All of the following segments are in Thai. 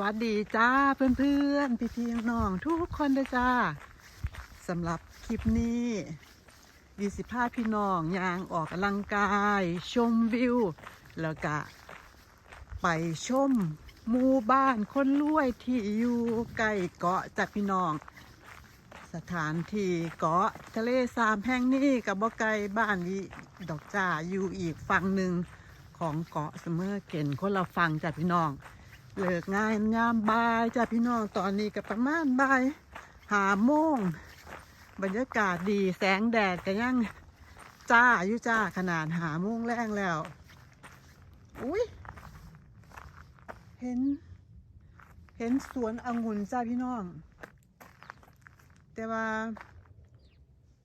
วัสดีจ้าเพื่อนๆพี่ๆน้องทุกคนเลยจ้าสำหรับคลิปนี้วีสิพาพี่น้องยางออกกำลังกาย ชมวิว แล้วก็ไปชมหมู่บ้านคนรวยที่อยู่ใกล้เกาะจากพี่น้อง สถานที่เกาะทะเลสามแห่งนี้กับบ่ไกลบ้านวิดอกจ้าอยู่อีกฝั่งหนึ่งของเกาะเสมอเก่นคนละฝั่งจากพี่น้อง เลิกงานยามบ่ายจ้าพี่น้องตอนนี้ก็ประมาณบ่ายหาโมงบรรยากาศดีแสงแดดก็ยังจ้าอยู่จ้าขนาดหาโมงแรงแล้ว อุ้ยเห็น เห็นสวนองุ่นจ้าพี่น้อง แต่ว่า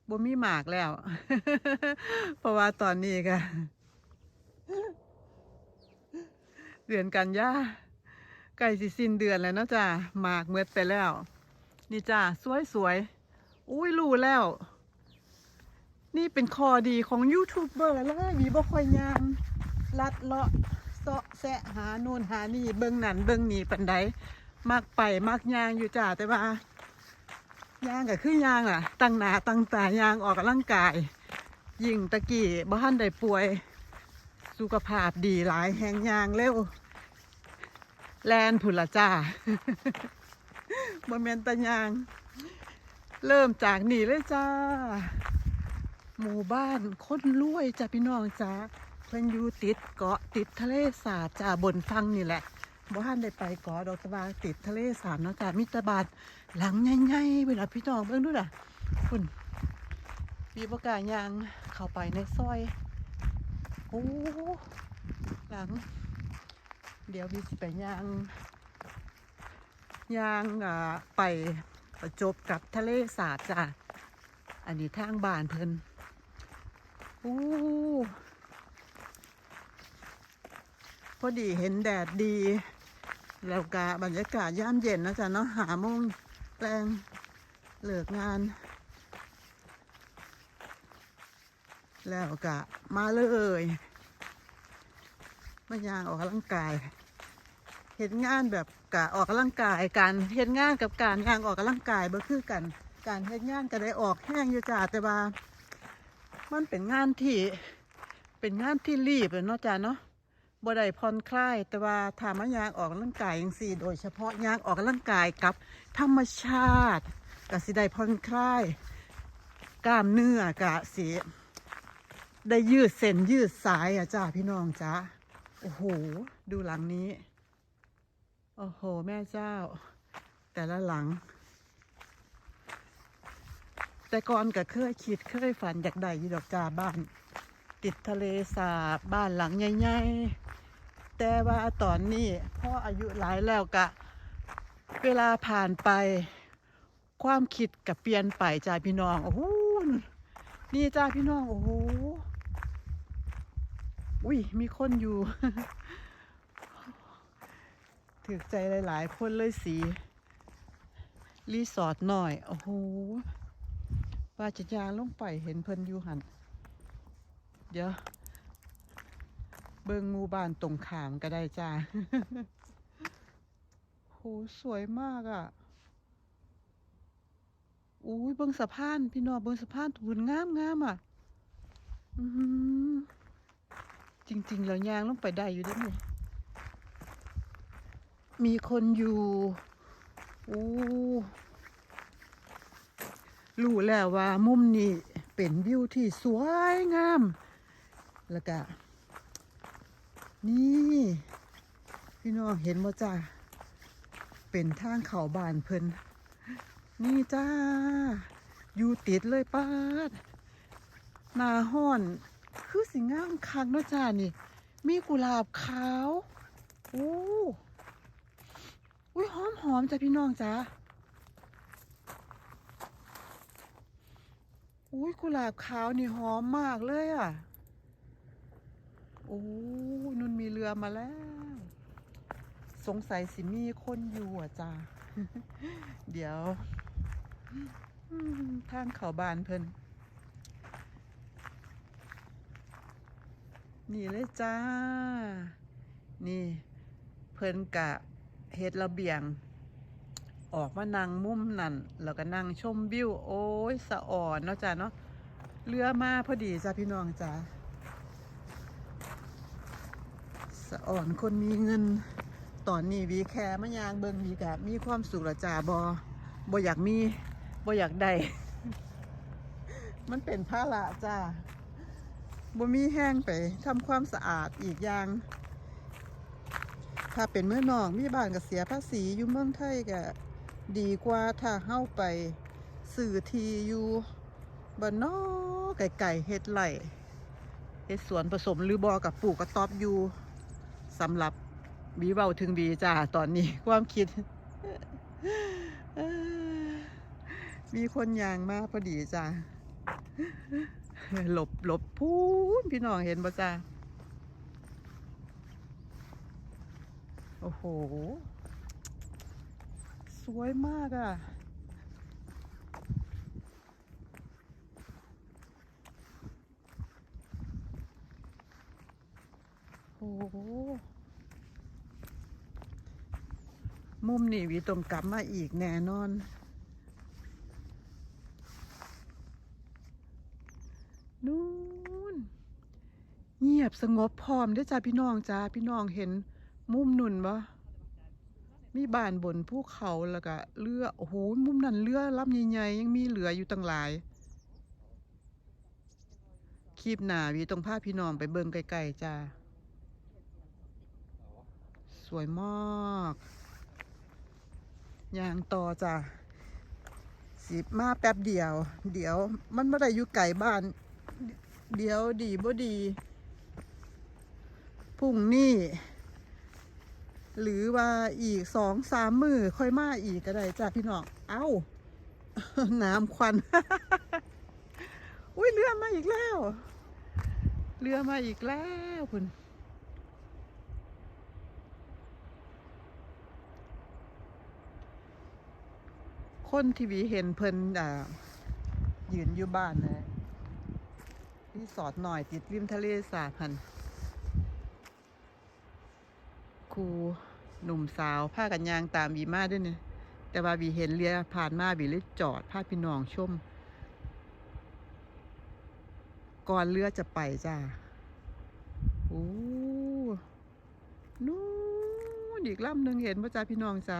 บ่มีหมากแล้ว เพราะว่าตอนนี้ก็เดือนกันยา ใกล้สิสิ้นเดือนแล้วเนาะจ้าหมากเมือดไปแล้ว นี่จ้าสวยสวยๆอุ้ยรู้แล้ว นี่เป็นคอดีของยูทูบเบอร์เลยมีบ่ค่อยยางลัดเลาะเสาะแสะหาโน่นหานี่เบิ่งนั่นเบิ่งนี่ปันใดมักไปมักยางอยู่จ้าแต่ว่ายางก็คือยางอะ ตั้งหนาตั้งตายางออกกำลังกาย ยิ่งตะกี้บ้านได้ป่วย สุขภาพดีหลายแหงยางเร็ว แลนผุละจ้าบนเมนตะยาง เริ่มจากนี่เลยจ้า หมู่บ้านคนรวยจ้าพี่น้องจ้าเพิ่นอยู่ติดเกาะติดทะเลสาบจ้าบนฟังนี่แหละบ้านได้ไปเกาะดอกตะบาติดทะเลสาบเนาะจ้ามิตรบาทหลังใหญ่ๆเวลาพี่น้องเบิ่งดูล่ะคุณมีประกาศยางเข้าไปในซอยโอ้หลัง เดี๋ยววีสิไปย่างย่างอ่าไปประจบกับทะเลสาบจ้ะ อันนี้ทางบานเพิ่นโอ้พอดีเห็นแดดดี แล้วก็บรรยากาศย่ามเย็นนะจ๊ะเนาะหาโมงแรงเลิกงาน แล้วก็มาเลย มายางออกกำลังกายเห็นงานแบบกะออกกำลังกายการเห็นงานกับการยางออกกำลังกายบ่คือกัน การเฮ็ดงานก็ได้ออกแห้งอยู่จ้าแต่ว่า มันเป็นงานที่เป็นงานที่รีบเนาะจ้าเนาะบ่ได้ผ่อนคลายแต่ว่าถามว่ายางออกกำลังกายอย่างสี่โดยเฉพาะยางออกกำลังกายกับธรรมชาติก็สิได้ผ่อนคลายกล้ามเนื้อกะสิได้ยืดเส้นยืดสายอะจ้าพี่น้องจ้า โอ้โห ดูหลังนี้ โอ้โห แม่เจ้า แต่ละหลัง แต่ก่อนก็เคยคิดเคยฝันอยากได้ยีดอกจ้าบ้าน ติดทะเลสาบบ้านหลังใหญ่ๆ แต่ว่าตอนนี้พ่ออายุหลายแล้วกะ เวลาผ่านไป ความคิดกับเปลี่ยนไปจ้าพี่น้อง โอ้โห นี่จ้าพี่น้อง โอ้โห อุ้ยมีคนอยู่ ถือใจหลายๆคนเลยสี รีสอร์ทหน่อย โอ้โหว่าจะยางลงไปเห็นเพิ่นอยู่หัน เดี๋ยว เบิงหมู่บ้านตรงขามก็ได้จ้าโหสวยมากอะ่ะอุ้ยเบิงสะพาน พี่น้องเบิงสะพานถุนงามงามอะ อือ จริง ๆ แล้วยางลงไปได้อยู่ด้วยนี่มีคนอยู่โอ้รู้แล้วว่ามุมนี้เป็นวิวที่สวยงาม แล้วก็นี่ พี่น้องเห็นบ่จ้าเป็นทางเขาบานเพิ่นนี่จ้า อยู่ติดเลยป้าหนาห้อน คือสิงามคักเนาะจ้านี่ มีกุหลาบขาวโอ้อุ้ยหอมหอมจ้ะพี่น้องจ้าอุ้ยกุหลาบขาวนี่หอมมากเลยอะโอ้นุ่นมีเรือมาแล้ว สงสัยสิมีคนอยู่อะจ้าเดี๋ยว ทางเขาบานเพิ่น นี่เลยจ้า นี่เพิ่นกะเฮ็ดระเบียง ออกมานั่งมุมนั่นแล้วก็นั่งชมวิวโอ้ยสะอ่อนเนาะจ้ะเนาะเรือมาพอดีจ้ะพี่น้องจ้ะสะอ่อนคนมีเงิน ตอนนี้วีแค่มายางเบิงวีกะมีความสุขละจ้าบอบออยากมีบออยากได้ มันเป็นภาระจ้า บ่มีแห้งไปทำความสะอาดอีกอย่าง ถ้าเป็นเมื่อนอกมีบ้านก็เสียภาษีอยู่เมืองไทยก็ดีกว่าถ้าเฮ้าไปสื่อทีอยู่บ้านนอกไก่เฮ็ดไร่เฮ็ดสวนผสมหรือบอกับปลูกกระต๊อบอยู่สำหรับบีเบาถึงบีจ้าตอนนี้ความคิดมีคนยางมากพอดีจ้า หลบหลบพูนพี่น้องเห็นบ่จ้าโอ้โห สวยมากอะ่ะ โอ้โห มุมนี่วีตรงกลับมาอีกแน่นอนน บสงบพร้อมเด้อจ้าพี่น้องจ้าพี่น้องเห็นมุมนุ่นบ่มีบ้านบนภูเขาแล้วก็เรือโอ้โหมุมนั้นเรือลำใหญ่ๆยังมีเหลืออยู่ตั้งหลายคลิปหนาวีตรงพาพี่น้องไปเบิ่งไกลๆจ้าสวยมากยางต่อจ้ะสิบมาแป๊บเดียว เดี๋ยวมันไม่ได้อยู่ไก่บ้าน เดี๋ยวดีบ่ดี พรุ่งนี้หรือว่าอีกสองสามมือค่อยมาอีกก็ได้จ้ะพี่น้องเอ้า น้ำควัน อุ้ยเรือมาอีกแล้ว เรือมาอีกแล้วคุณคนที่วีเห็นเพิ่นอ่ายืนอยู่บ้านนะรีสอร์ทหน่อยติดริมทะเลสาบพัน ครูหนุ่มสาวพากันยางตามวีมาด้วยเนี่ยแต่ว่าวีเห็นเรือผ่านมาวีเลยจอดพาพี่น้องชม ก่อนเรือจะไปจ้าโอ้นู่นอีกลำหนึ่งเห็นป่ะจ้าพี่น้องจ้า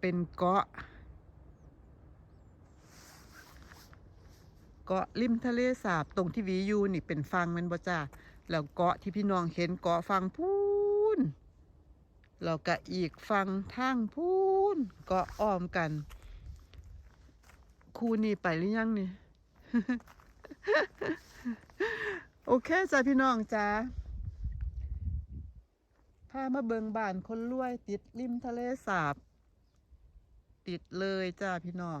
เป็นเกาะ เกาะริมทะเลสาบตรงที่วีอยู่นี่เป็นฟังมันบ่จ้าแล้วเกาะที่พี่น้องเห็นเกาะฟังพูนแล้วก็อีกฟังทางพูนเกาะอ้อมกัน คูนี่ไปหรือยังนี่ โอเคจ้าพี่น้องจ้าพามาเบิงบ้านคนรวยติดริมทะเลสาบ ติดเลยจ้าพี่น้อง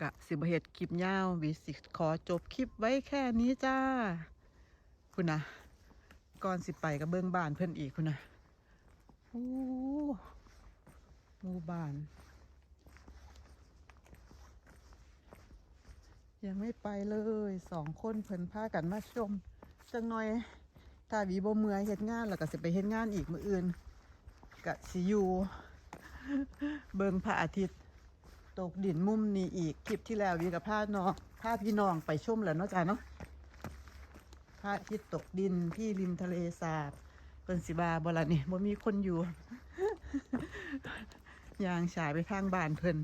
กะสิบเหตุคลิปยาววิสิขอจบคลิปไว้แค่นี้จ้า คุณนะก่อนสิไปกับเบิ้องบ้านเพื่อนอีกคุณนะโอ้หมู่บ้าน ยังไม่ไปเลยสองคนเพิ่นพากันมาชมจังหน่อยถ้าวีบเมือเฮ็ดงานแล้วก็สิไปเฮ็ดงานอีกมื้ออื่นกะสิอยู่เบิงพระอาทิตย์ ตกดินมุมนี้อีกคลิปที่แล้ววีกับพาน้องพาพี่น้องไปชมแล้วเนาะจ้าเนาะพระอาทิตย์ตกดินที่ริมทะเลสาบเพิ่นสิบาบ่ละนี่บ่มีคนอยู่ ยางฉายไปทางบ้านเพิ่น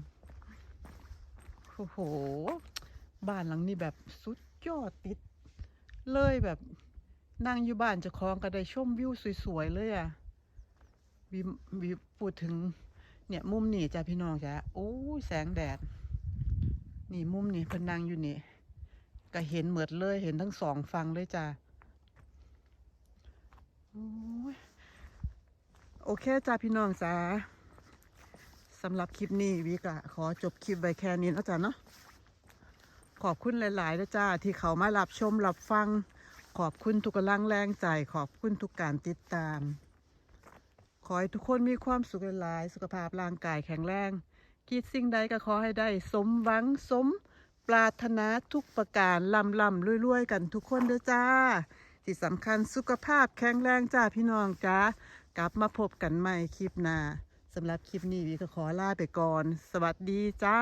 โอ้โห บ้านหลังนี้แบบสุดยอดติด เลยแบบนั่งอยู่บ้านจะคลองก็ได้ชมวิวสวยๆเลยอะวีวีพูดถึง เนี่ยมุมนี่จ้ะพี่น้องจ้ะโอ้ยแสงแดด นี่มุมนี่เพนังอยู่นี่ก็เห็นเหมือดเลยเห็นทั้งสองฝั่งเลยจ้ะโอเคจ้ะพี่น้องจ้าสำหรับคลิปนี้วีกะขอจบคลิปไว้แค่นี้แล้วจ้ะเนาะขอบคุณหลายๆนะจ้าที่เขามารับชมรับฟัง ขอบคุณทุกกำลังแรงใจ ขอบคุณทุกการติดตาม ขอให้ทุกคนมีความสุขหลาย สุขภาพร่างกายแข็งแรง คิดสิ่งใดก็ขอให้ได้ สมหวังสม ปรารถนาทุกประการลำลำรวยๆ กันทุกคนเด้อจ้าที่สำคัญสุขภาพแข็งแรงจ้าพี่น้องจ้ากลับมาพบกันใหม่คลิปหน้าสำหรับคลิปนี้วีก็ขอลาไปก่อน สวัสดีจ้า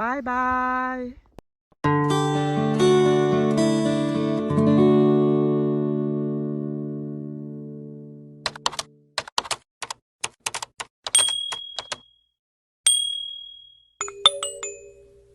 บ๊ายบาย